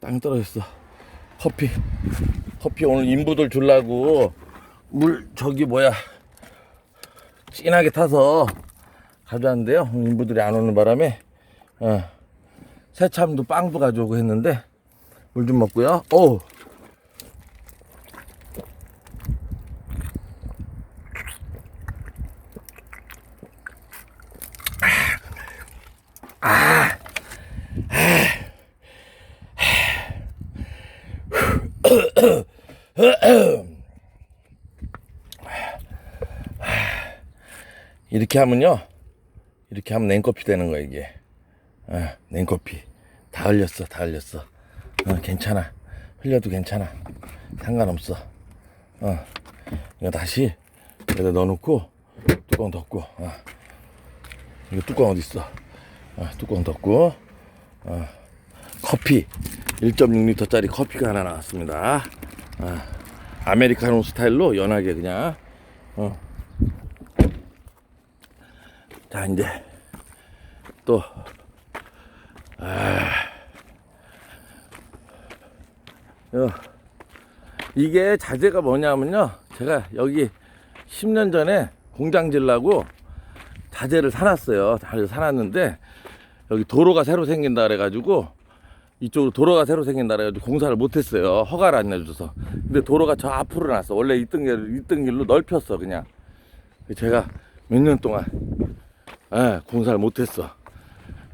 땅 떨어졌어. 커피. 커피 오늘 인부들 주려고 물 저기 뭐야 진하게 타서 가져왔는데요. 인부들이 안 오는 바람에 어, 새참도 빵도 가져오고 했는데 물 좀 먹고요. 오. 이렇게 하면요. 이렇게 하면 냉커피 되는 거야, 이게. 어, 냉커피. 다 흘렸어, 다 흘렸어. 어, 괜찮아. 흘려도 괜찮아. 상관없어. 어, 이거 다시 여기다 넣어놓고 뚜껑 덮고. 어. 이거 뚜껑 어디 있어? 어, 뚜껑 덮고. 어, 커피 1.6리터짜리 커피가 하나 나왔습니다. 어, 아메리카노 스타일로 연하게 그냥. 어. 자 이제 또 아, 요, 이게 자재가 뭐냐면요 제가 여기 10년 전에 공장 질라고 자재를 사놨어요 자재를 사놨는데 여기 도로가 새로 생긴다 그래가지고 이쪽으로 도로가 새로 생긴다 그래가지고 공사를 못했어요 허가를 안 내줘서 근데 도로가 저 앞으로 났어 원래 있던 길 있던 길로 넓혔어 그냥 제가 몇 년 동안 예, 공사를 못했어.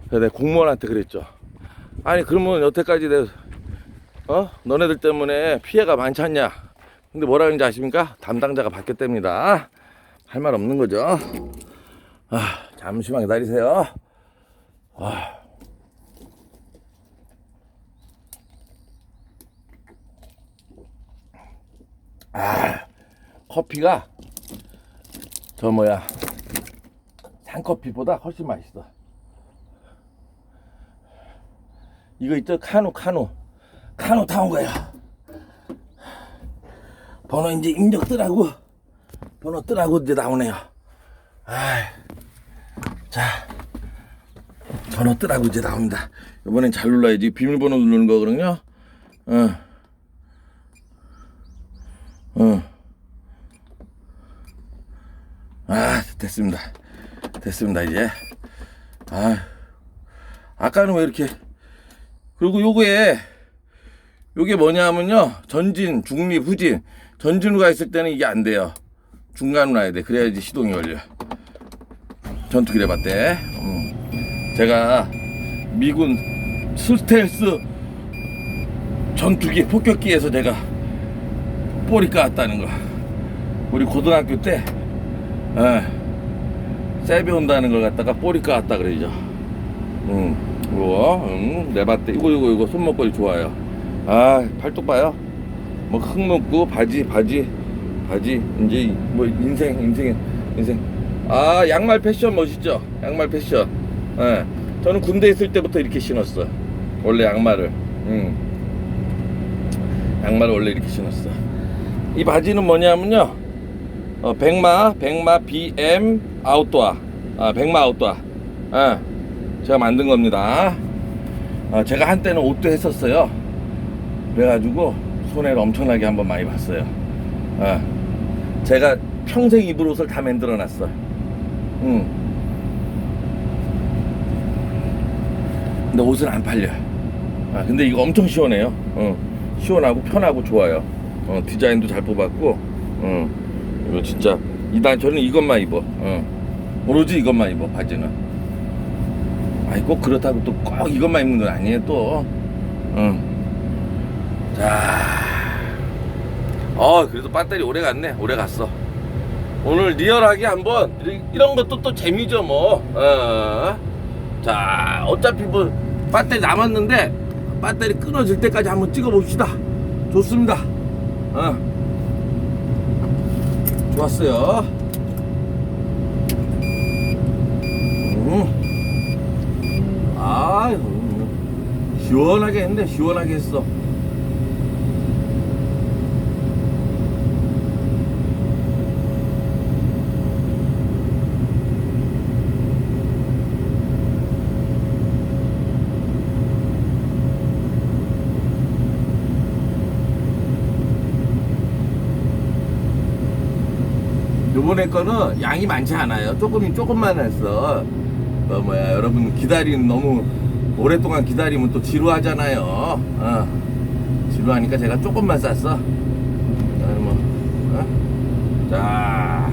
그래서 내가 공무원한테 그랬죠. 아니, 그러면 여태까지 내, 어? 너네들 때문에 피해가 많지 않냐? 근데 뭐라 그런지 아십니까? 담당자가 바뀌었답니다. 할 말 없는 거죠. 아, 잠시만 기다리세요. 아. 아, 커피가 저 뭐야 산커피보다 훨씬 맛있어. 이거 있죠? 카누, 카누. 카누 타온 거야. 번호 이제 입력 뜨라고. 번호 뜨라고 이제 나오네요. 아이. 자. 번호 뜨라고 이제 나옵니다. 이번엔 잘 눌러야지. 비밀번호 누르는 거거든요. 어. 어. 아, 됐습니다. 됐습니다 이제. 아 아까는 왜 이렇게 그리고 요거에 요게 뭐냐면요. 전진 중립 후진. 전진으로 가 있을 때는 이게 안 돼요. 중간으로 놔야 돼. 그래야지 시동이 걸려 전투기 해봤대 음. 제가 미군 스텔스 전투기 폭격기에서 제가 볼이 까왔다는 거 우리 고등학교 때 에. 세배 온다는 걸 갖다가 꼬리 까왔다 그러죠. 음, 이거, 음, 내봤대. 이거, 이거, 이거 손목걸이 좋아요. 아, 팔뚝 봐요. 뭐, 흙 먹고, 바지, 바지, 바지. 이제, 뭐, 인생, 인생, 인생. 아, 양말 패션 멋있죠? 양말 패션. 예. 저는 군대 있을 때부터 이렇게 신었어. 원래 양말을. 음. 양말을 원래 이렇게 신었어. 이 바지는 뭐냐면요. 어, 백마, 백마 BM 아웃도어. 아, 백마 아웃도어. 아, 제가 만든 겁니다. 어, 제가 한때는 옷도 했었어요. 그래가지고 손해를 엄청나게 한번 많이 봤어요. 어, 제가 평생 입을 옷을 다 만들어 놨어. 응. 근데 옷은 안 팔려. 아, 근데 이거 엄청 시원해요. 어, 시원하고 편하고 좋아요. 어, 디자인도 잘 뽑았고, 어, 이거 진짜 이단 저는 이것만 입어. 어. 오로지 이것만 입어 바지는. 아니 꼭 그렇다고 또 꼭 이것만 입는 건 아니에요 또. 응. 자. 어 그래도 배터리 오래 갔네. 오래 갔어. 오늘 리얼하게 한번 이- 이런 것도 또 재미죠 뭐. 어. 자 어차피 뭐 배터리 남았는데 배터리 끊어질 때까지 한번 찍어 봅시다. 좋습니다. 어. 좋았어요. 음. 아유, 시원하게 했네, 시원하게 했어. 이번에 거는 양이 많지 않아요. 조금 조금만 했어. 어, 뭐야 여러분 기다리는 너무 오랫동안 기다리면 또 지루하잖아요. 어. 지루하니까 제가 조금만 쌌어. 어, 뭐, 어? 자.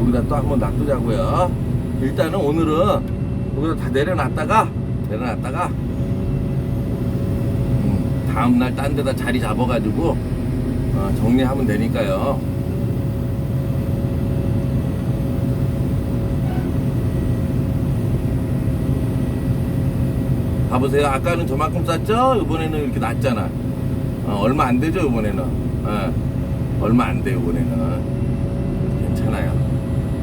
여기다 또 한번 놔두자고요. 일단은 오늘은 여기다 다 내려놨다가 내려놨다가 음, 다음날 딴 데다 자리 잡아가지고 어, 정리하면 되니까요. 봐보세요. 아까는 저만큼 쌌죠? 이번에는 이렇게 낮잖아. 어, 얼마 안 되죠, 이번에는. 어, 얼마 안 돼요, 이번에는. 괜찮아요.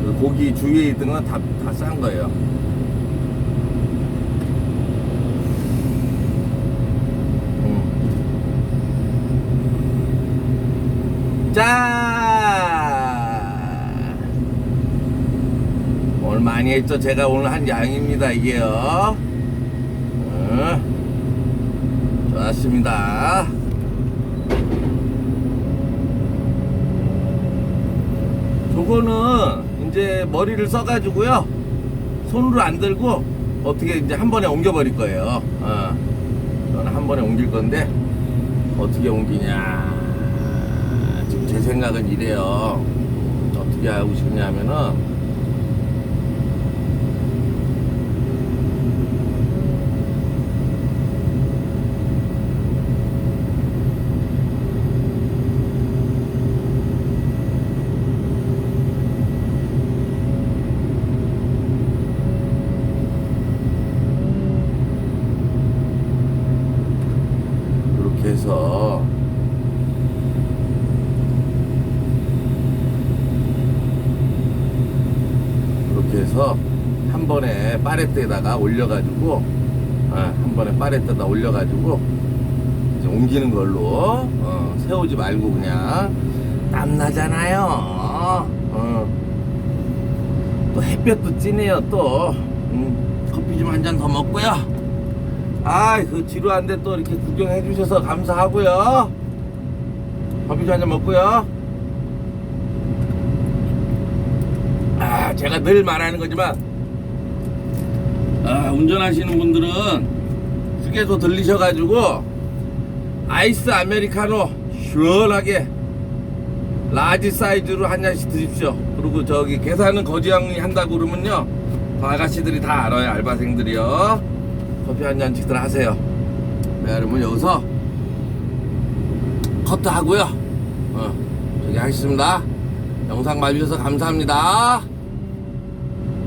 그 고기 주위에 있던 건 다, 다싼 거예요. 음. 자! 오늘 많이 했죠? 제가 오늘 한 양입니다, 이게요. 어, 좋았습니다. 저거는 이제 머리를 써가지고요 손으로 안 들고 어떻게 이제 한 번에 옮겨버릴 거예요. 어. 저는 한 번에 옮길 건데 어떻게 옮기냐 제 생각은 이래요. 어떻게 하고 싶냐면은 이렇게 해서 이렇게 해서 한 번에 파레트에다가 올려가지고 어, 한 번에 파레트에다 올려가지고 옮기는 걸로 어, 세우지 말고 그냥 땀 나잖아요. 어. 또 햇볕도 찌네요 또 음, 커피 좀 한 잔 더 먹고요. 아이 그 지루한데 또 이렇게 구경해 주셔서 감사하고요 커피 한잔 먹고요 아 제가 늘 말하는 거지만 아 운전하시는 분들은 휴게소 들리셔가지고 아이스 아메리카노 시원하게 라지 사이즈로 한 잔씩 드십시오 그리고 저기 계산은 거지형이 한다고 그러면요 그 아가씨들이 다 알아요 알바생들이요 커피 한 잔씩들 하세요. 네, 여러분 여기서 커트 하고요. 어, 저기 하겠습니다. 영상 봐주셔서 감사합니다.